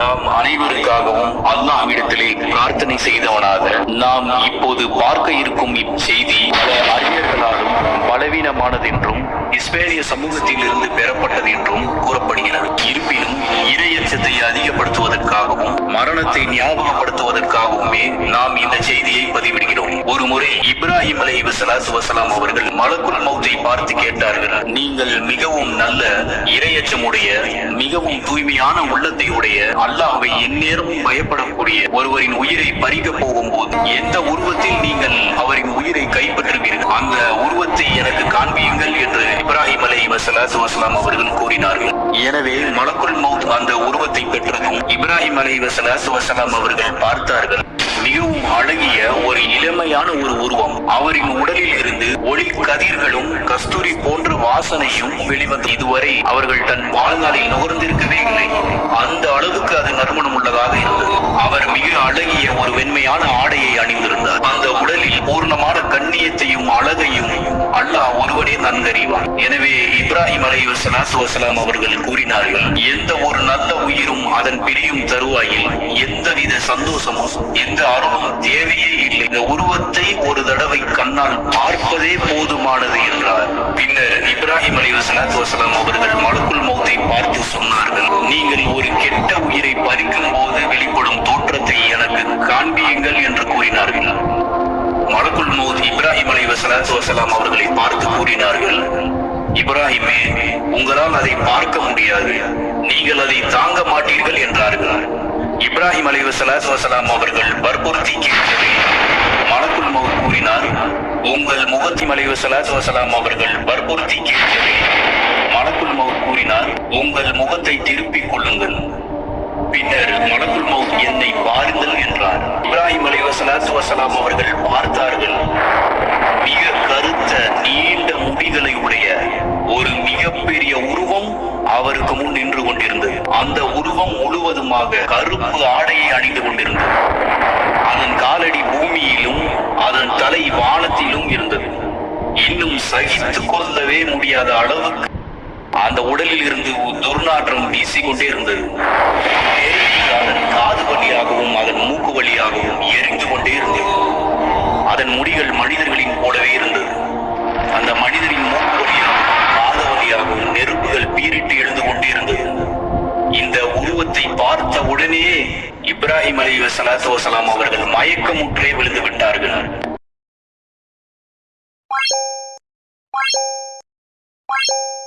நாம் அனைவருக்காகவும் அல்லாஹ்விடத்திலே பிரார்த்தனை செய்தவனாக நாம் இப்போது பார்க்க இருக்கும் இச்செய்தி பல அறிஞர்களாலும் பலவீனமானதென்றும் இஸ்பேனிய சமூகத்தில் இருந்து பெறப்பட்டது என்றும் கூறப்படுகிறது. இருப்பினும் இரையச்சத்தை அதிகப்படுத்துவதற்காகவும் மரணத்தை ஞாபகப்படுத்துவதற்காகவுமே நாம் இந்த செய்தியை பதிவிடுகிறோம். ஒரு முறை இப்ராஹிம் அலை வசலாத்து வசலாம் அவர்கள் மலக்குள் மௌத்தை பார்த்து கேட்டார்கள் நீங்கள் மிகவும் நல்ல இரையச்சமுடைய மிகவும் தூய்மையான உள்ளத்தை உடைய அல்லாஹை எந்நேரமும் பயப்படக்கூடிய ஒருவரின் உயிரை பறிக்க போகும்போது எந்த உருவத்தில் நீங்கள் அவரின் உயிரை கைப்பற்றுவீர்கள்? அந்த உருவத்தை எனக்கு காண்பியுங்கள் என்று வசலாம் அவர்கள் கூறினார்கள். எனவே மலக்குள் மௌத் அந்த உருவத்தை பெற்றதும் இப்ராஹிம் அலை வசலாத்து வசலாம் அவர்கள் பார்த்தார்கள். மிகவும் அழகிய ஒரு இளமையான ஒரு உருவம். அவரின் உடலில் இருந்து ஒளி கதிர்களும் கஸ்தூரி போன்ற வாசனையும் வெளிவந்து இதுவரை அவர்கள் தன் வாழ்நாளில் நுகர்ந்திருக்கவே இல்லை. அந்த அளவுக்கு அது நறுமணம் உள்ளதாக நன்கறிவான் எனவே இப்ராஹிம் அலை வசலாத்து வசலாம் அவர்கள் கூறினார்கள் எந்த ஒரு நல்ல உயிரும் அதன் பிரியும் தருவாயில் எந்தவித சந்தோஷமும் எந்த அருளும் தேவையே இல்லை. இந்த உருவத்தை ஒரு தடவை கண்ணால் பார்ப்பதே போதுமானது என்றார். பின்னர் இப்ராஹிம் அலி வசலாத்து வசலாம் அவர்கள் மலக்குல் மௌத்தை பார்த்து சொன்னார்கள் நீங்கள் ஒரு கெட்ட உயிரை பறிக்கும் போது வெளிப்படும் தோற்றத்தை எனக்கு காண்பியுங்கள் என்று கூறினார்கள். வசலாத்து வசலாம் அவர்களை பார்த்து கூறினார்கள் இப்ராஹிமே உங்களால் அதை பார்க்க முடியாது. நீங்கள் அதை தாங்க மாட்டீர்கள் என்றார்கள். இப்ராஹிம் அலி வசலாத்து வசலாம் அவர்கள் வற்புறுத்தி கேட்கவே மலக்குள் மௌத் கூறினார் உங்கள் முகத்தி அலி வசலாத்து வசலாம் அவர்கள் வற்புறுத்தி கேட்கவே மலக்குள் மௌத் கூறினார் உங்கள் முகத்தை திருப்பிக் கொள்ளுங்கள். பின்னர் மலக்குள் மவுத் என்னை பாருங்கள் என்றார். இப்ராஹிம் அலி வசலாத்து வசலாம் அவர்கள் முழுவதுமாக கருப்பு ஆடையை அணிந்து கொண்டிருந்தது. அதன் காலடி பூமியிலும் அதன் தலை வானத்திலும் இருந்தது. இன்னும் சகித்து கொள்ளவே முடியாத அளவுக்கு அந்த உடலில் இருந்து துர்நாற்றம் வீசிக்கொண்டே இருந்தது. அதன் காது வழியாகவும் அதன் மூக்கு வழியாகவும் எரிந்து கொண்டே இருந்தது. அதன் முடிகள் மனிதர்களின் போலவே இருந்தது. அந்த மனிதரின் இப்ராஹிம் அலி சலாத்து வசலாம் அவர்கள் மயக்கமுற்றே விழுந்து விட்டார்கள் Thank you.